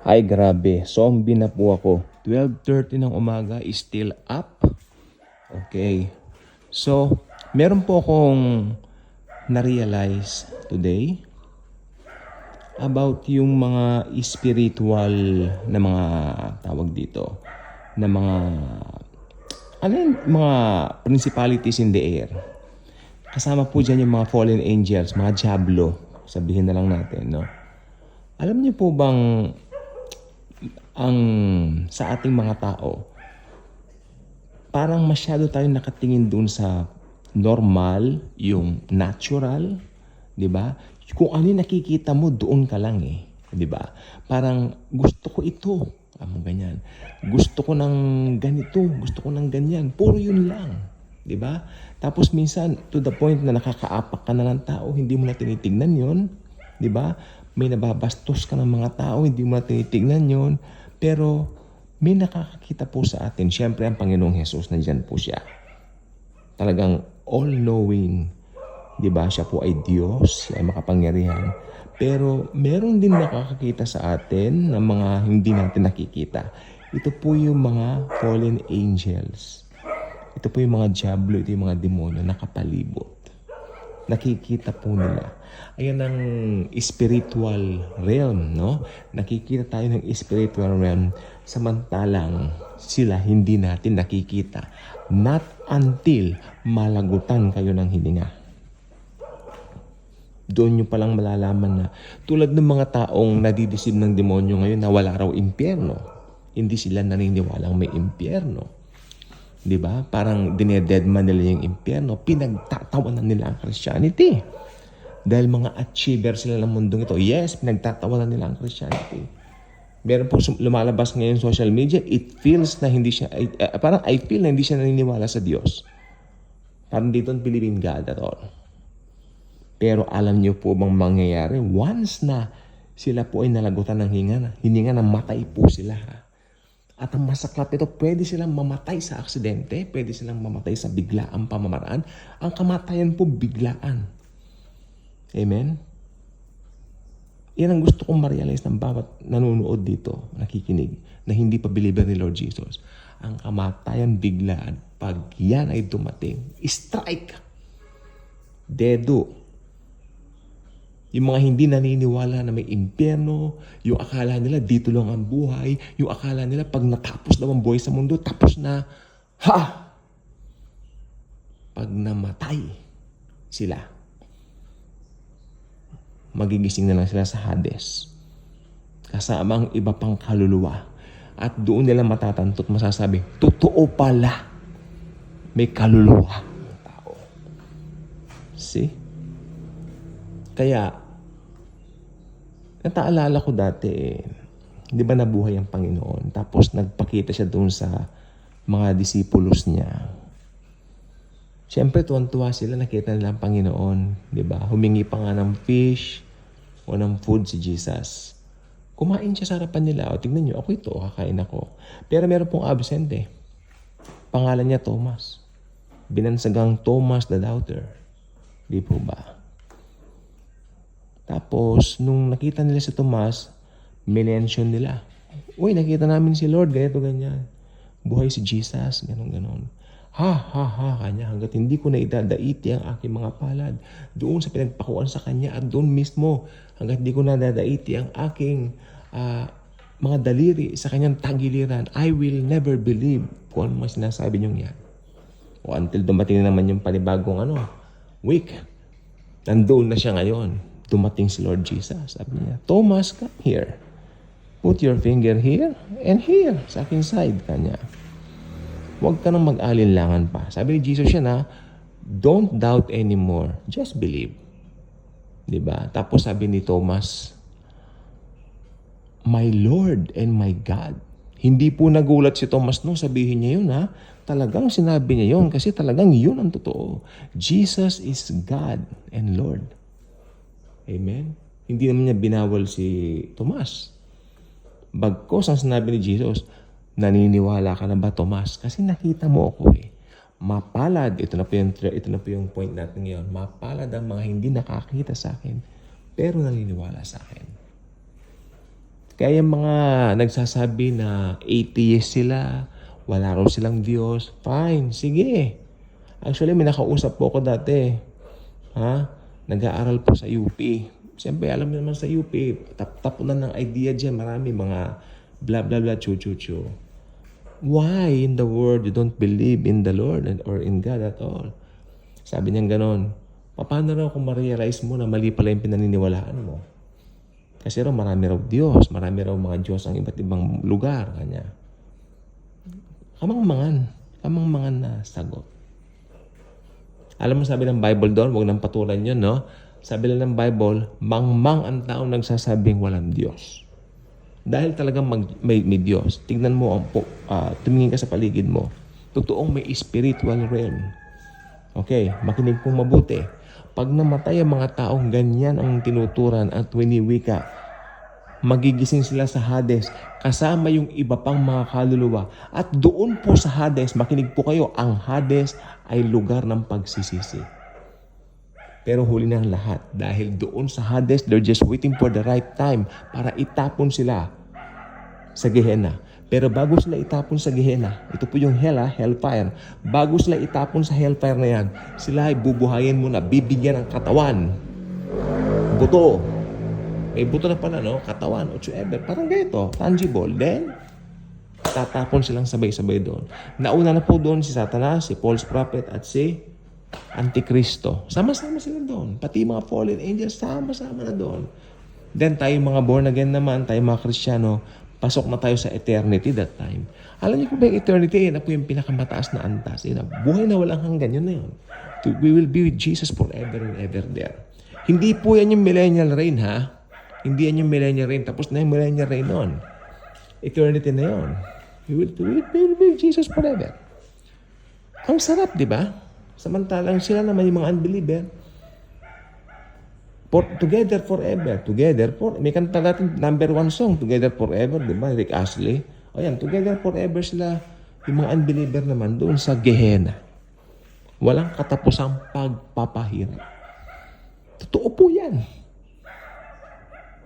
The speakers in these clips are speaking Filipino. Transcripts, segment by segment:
Ay grabe, zombie na po ako. 12.30 ng umaga still up. Okay. So, meron po akong na-realize today about yung mga spiritual na mga tawag dito na mga ano yun, mga principalities in the air. Kasama po dyan yung mga fallen angels, mga diablo, sabihin na lang natin, no? Alam niyo po bang ang sa ating mga tao, parang masyado tayong nakatingin dun sa normal, yung natural, 'di ba? Kung ano nakikita mo, doon ka lang eh, 'di ba? Parang gusto ko ito, amo ganyan. Gusto ko ng ganito, gusto ko ng ganyan. Puro yun lang, 'di ba? Tapos minsan to the point na nakakaapak ka na ng tao, hindi mo na tinitingnan 'yon, 'di ba? May nababastos ka ng mga tao, hindi mo na tinitingnan 'yon. Pero may nakakakita po sa atin. Siyempre, ang Panginoong Hesus, nandyan po siya. Talagang all-knowing. Di ba? Siya po ay Diyos, siya ay makapangyarihan. Pero meron din nakakakita sa atin ng mga hindi natin nakikita. Ito po yung mga fallen angels. Ito po yung mga diablo, ito yung mga demonyo nakapalibot. Nakikita po nila. Ayan ang spiritual realm, no? Nakikita tayo ng spiritual realm samantalang sila hindi natin nakikita. Not until malagutan kayo ng hininga. Doon nyo palang malalaman na tulad ng mga taong nadidisib ng demonyo ngayon na wala raw impyerno. Hindi sila naniniwalang may impyerno. Di ba? Parang dinededman nila yung impyerno. Pinagtatawanan nila ang Christianity. Dahil mga achiever sila ng mundong ito. Yes, pinagtatawanan nila ang Christianity. Meron po lumalabas ngayon sa social media, it feels na hindi siya, uh, parang I feel na hindi siya naniniwala sa Diyos. Parang dito don't believe in God at all. Pero alam niyo po bang mangyayari? Once na sila po ay nalagutan ng hinga, hininga na matay po sila. Ha? At ang masaklap ito, pwede silang mamatay sa aksidente, pwede silang mamatay sa biglaang pamamaraan. Ang kamatayan po biglaan. Amen? Yan ang gusto kong ma-realize ng bawat nanonood dito, nakikinig, na hindi pa believer ni Lord Jesus. Ang kamatayan biglaan, pag yan ay dumating, strike! Dedo. Yung mga hindi naniniwala na may impyerno, yung akala nila dito lang ang buhay, yung akala nila pag natapos daw ang buhay sa mundo, tapos na, ha! Pag namatay sila, magigising na lang sila sa Hades. Kasama ang iba pang kaluluwa. At doon nila matatanto at masasabi, totoo pala, may kaluluwa ang tao. See? Kaya, nataalala ko dati, eh, di ba nabuhay ang Panginoon? Tapos nagpakita siya doon sa mga disipulos niya. Siyempre, tuwan-tuwa sila, nakita nila ang Panginoon. Di ba? Humingi pa nga ng fish o ng food si Jesus. Kumain siya sa harapan nila. O, tignan nyo, ako ito, kakain ako. Pero meron pong absent eh. Pangalan niya Thomas. Binansagang Thomas the Doubter. Di po ba? Tapos, nung nakita nila si Tomas, minention nila. Uy, nakita namin si Lord, ganito, ganyan. Buhay si Jesus, ganon, ganon. Ha, ha, ha, kanya, hanggat hindi ko na idadaiti ang aking mga palad doon sa pinagpakuan sa kanya at doon mismo, hanggat hindi ko na dadaiti ang aking ah, mga daliri sa kanyang tagiliran, I will never believe kung ano mga sinasabi niyong yan. O until dumating na naman yung panibagong ano, week. Nandoon na siya ngayon. Dumating si Lord Jesus. Sabi niya, Thomas, come here. Put your finger here and here sa aking side kanya. Huwag ka nang mag-alinlangan pa. Sabi ni Jesus siya na, don't doubt anymore. Just believe. ba? Tapos sabi ni Thomas, My Lord and my God. Hindi po nagulat si Thomas nung sabihin niya yun ha. Talagang sinabi niya yun kasi talagang yun ang totoo. Jesus is God and Lord. Amen? Hindi naman niya binawal si Tomas. Bagkos ang sinabi ni Jesus, naniniwala ka na ba Tomas? Kasi nakita mo ako eh. Mapalad, ito na po yung, ito na po yung point natin ngayon, mapalad ang mga hindi nakakita sa akin, pero naniniwala sa akin. Kaya yung mga nagsasabi na atheist sila, wala raw silang Diyos, fine, sige. Actually, may nakausap po ako dati. Ha? Nag-aaral po sa UP. Siyempre, alam naman sa UP, tap-tap na ng idea dyan. Marami mga blah blah blah, chu chu chu. Why in the world you don't believe in the Lord and- or in God at all? Sabi niya ganon. Paano raw kung ma-realize mo na mali pala yung pinaniniwalaan mo? Kasi raw marami raw Diyos, marami raw mga Diyos ang iba't ibang lugar. Kanya. Kamangmangan. Kamangmangan na sagot. Alam mo sabi ng Bible doon, huwag nang patulan yun, no? Sabi lang ng Bible, mangmang ang tao nagsasabing walang Diyos. Dahil talagang mag, may, may Diyos. Tignan mo, ang po, ah, tumingin ka sa paligid mo. Totoong may spiritual realm. Okay, makinig pong mabuti. Pag namatay ang mga taong ganyan ang tinuturan at winiwika, magigising sila sa Hades kasama yung iba pang mga kaluluwa. At doon po sa Hades, makinig po kayo, ang Hades ay lugar ng pagsisisi. Pero huli na ang lahat dahil doon sa Hades, they're just waiting for the right time para itapon sila sa Gehenna. Pero bago sila itapon sa Gehenna, ito po yung hell hellfire. Bago sila itapon sa hellfire na yan, sila ay bubuhayin muna, bibigyan ng katawan. Buto. May buto na pala, no? Katawan, whatsoever. Parang ganito, tangible. Then, tatapon silang sabay-sabay doon. Nauna na po doon si Satanas, si false prophet, at si Antikristo. Sama-sama sila doon. Pati mga fallen angels, sama-sama na doon. Then tayo mga born again naman, tayo mga Kristiyano, pasok na tayo sa eternity that time. Alam niyo po ba yung eternity, yan na po yung pinakamataas na antas. Yan na, buhay na walang hanggan, yun na yun. We will be with Jesus forever and ever there. Hindi po yan yung millennial reign, ha? Hindi yan yung millennial reign. Tapos na yung millennial reign noon. Eternity na yun. We will be with Jesus forever. Ang sarap, di ba? Samantalang sila naman yung mga unbeliever, For, together forever. Together for... May kanta natin, number one song, Together Forever, di ba? Rick Astley. O yan, Together Forever sila, yung mga unbeliever naman, doon sa Gehenna. Walang katapusang pagpapahirap. Totoo po yan.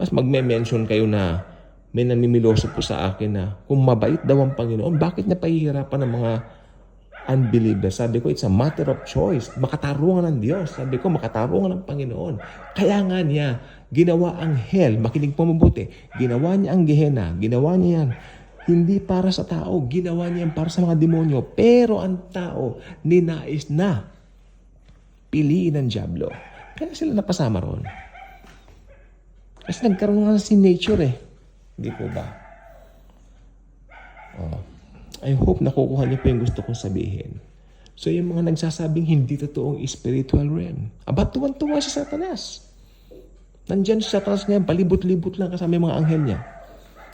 Mas magme-mention kayo na may namimiloso po sa akin na kung mabait daw ang Panginoon, bakit niya pahihirapan ng mga unbelievers? Sabi ko, it's a matter of choice. Makatarungan ng Diyos. Sabi ko, makatarungan ng Panginoon. Kaya nga niya, ginawa ang hell, makinig po mabuti, ginawa niya ang Gehenna, ginawa niya yan, hindi para sa tao, ginawa niya para sa mga demonyo. Pero ang tao, ninais na piliin ng Diablo. Kaya sila napasama ron. Kasi nagkaroon nga si nature eh. Hindi po ba? Oh. I hope nakukuha niyo po yung gusto kong sabihin. So yung mga nagsasabing hindi totoong spiritual realm, aba tuwan-tuwa si Satanas. Nandyan si Satanas ngayon, palibot-libot lang kasama yung mga anghel niya.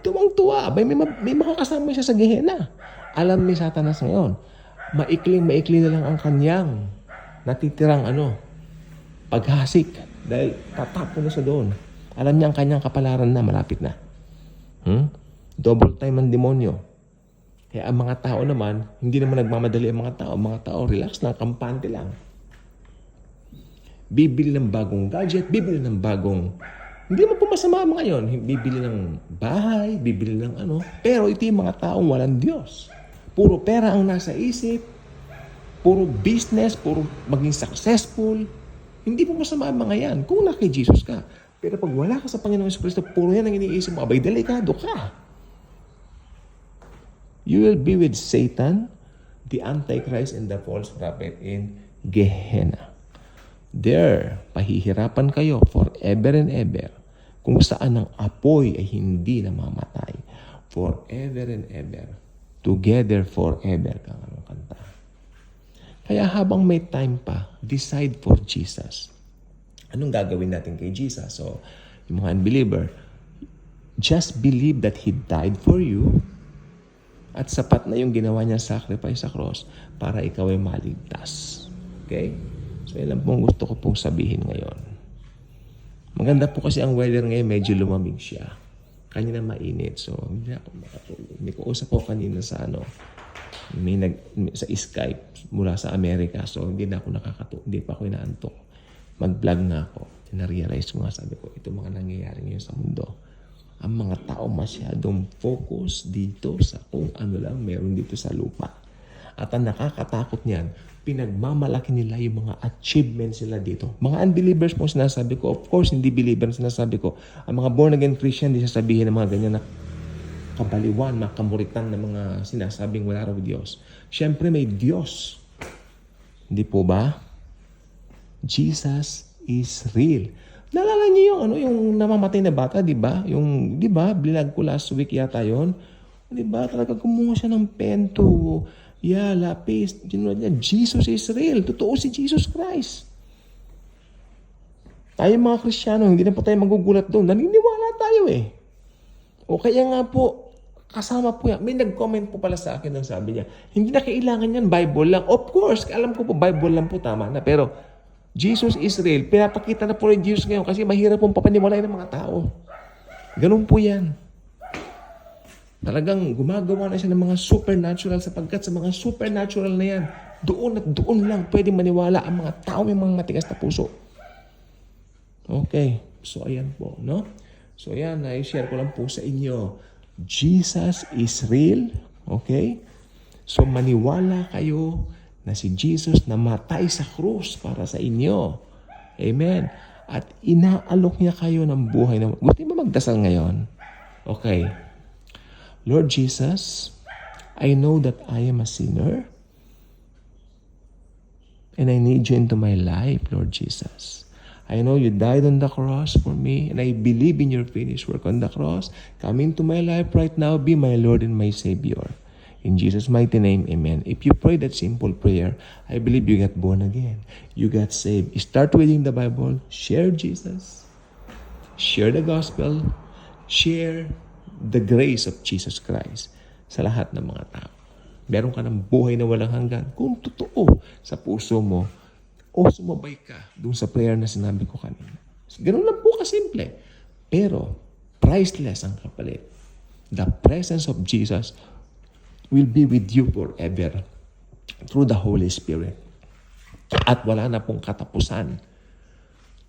Tuwang-tuwa, may, may, may makakasama siya sa Gehenna. Alam ni Satanas ngayon, maikling maikli na lang ang kanyang natitirang ano, paghasik. Dahil tatapon na siya doon. Alam niya ang kanyang kapalaran na, malapit na. Hmm? Double time ang demonyo. Kaya ang mga tao naman, hindi naman nagmamadali ang mga tao. Mga tao, relax lang, kampante lang. Bibili ng bagong gadget, bibili ng bagong... Hindi naman po masama mga yon. Bibili ng bahay, bibili ng ano. Pero ito yung mga taong walang Diyos. Puro pera ang nasa isip. Puro business, puro maging successful. Hindi po masama mga yan kung na kay Jesus ka. Pero pag wala ka sa Panginoong Kristo, puro yan ang iniisip mo, abay, delikado ka. You will be with Satan, the Antichrist, and the false prophet in Gehenna. There, pahihirapan kayo forever and ever kung saan ang apoy ay hindi namamatay. Forever and ever. Together forever. Kaya habang may time pa, decide for Jesus. Anong gagawin natin kay Jesus? So, yung mga unbeliever, just believe that He died for you at sapat na yung ginawa niya sacrifice sa cross para ikaw ay maligtas. Okay? So, yan lang pong gusto ko pong sabihin ngayon. Maganda po kasi ang weather ngayon, medyo lumamig siya. Kanina mainit. So, hindi ako makatulog. May kausap ko kanina sa ano, may nag, sa Skype mula sa Amerika. So, hindi na ako nakakatulog. Hindi pa ako inaantok. Mag-vlog na ako. Na-realize ko nga, sabi ko, ito mga nangyayari ngayon sa mundo. ang mga tao masyadong focus dito sa kung ano lang meron dito sa lupa. At ang nakakatakot niyan, pinagmamalaki nila yung mga achievements nila dito. Mga unbelievers po sinasabi ko, of course, hindi believer sinasabi ko. Ang mga born again Christian, di sasabihin ng mga ganyan na kabaliwan, mga kamuritan ng mga sinasabing wala raw Diyos. Siyempre may Diyos. Hindi po ba? Jesus is real. Naalala niyo yung ano yung namamatay na bata, 'di ba? Yung 'di ba? Bilag ko last week yata 'yon. 'Di ba? Talaga kumuha siya ng pento. Yeah, lapis. Ginulat niya, Jesus is real. Totoo si Jesus Christ. Tayo mga Kristiyano, hindi na po tayo magugulat doon. Naniniwala tayo eh. O kaya nga po, kasama po yan. May nag-comment po pala sa akin ng sabi niya, hindi na kailangan yan, Bible lang. Of course, alam ko po, Bible lang po, tama na. Pero, Jesus is real. Pinapakita na po rin Jesus ngayon kasi mahirap pong papaniwalain ng mga tao. Ganun po yan. Talagang gumagawa na siya ng mga supernatural sapagkat sa mga supernatural na yan, doon at doon lang pwede maniwala ang mga tao may mga matigas na puso. Okay. So, ayan po, no? So, ayan, na-share ko lang po sa inyo. Jesus is real. Okay? So, maniwala kayo na si Jesus namatay sa krus para sa inyo. Amen. At inaalok niya kayo ng buhay na... Gusto mo magdasal ngayon? Okay. Lord Jesus, I know that I am a sinner. And I need you into my life, Lord Jesus. I know you died on the cross for me, and I believe in your finished work on the cross. Come into my life right now, be my Lord and my Savior. In Jesus' mighty name, amen. If you pray that simple prayer, I believe you got born again. You got saved. Start reading the Bible, share Jesus, share the gospel, share the grace of Jesus Christ sa lahat ng mga tao. Meron ka ng buhay na walang hanggan kung totoo sa puso mo o sumabay ka dun sa prayer na sinabi ko kanina. Ganun lang po kasimple. Pero, priceless ang kapalit. The presence of Jesus will be with you forever through the Holy Spirit. At wala na pong katapusan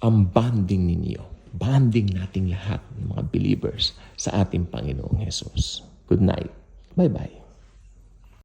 ang bonding ninyo. Bonding nating lahat ng mga believers sa ating Panginoong Jesus. Good night. Bye-bye.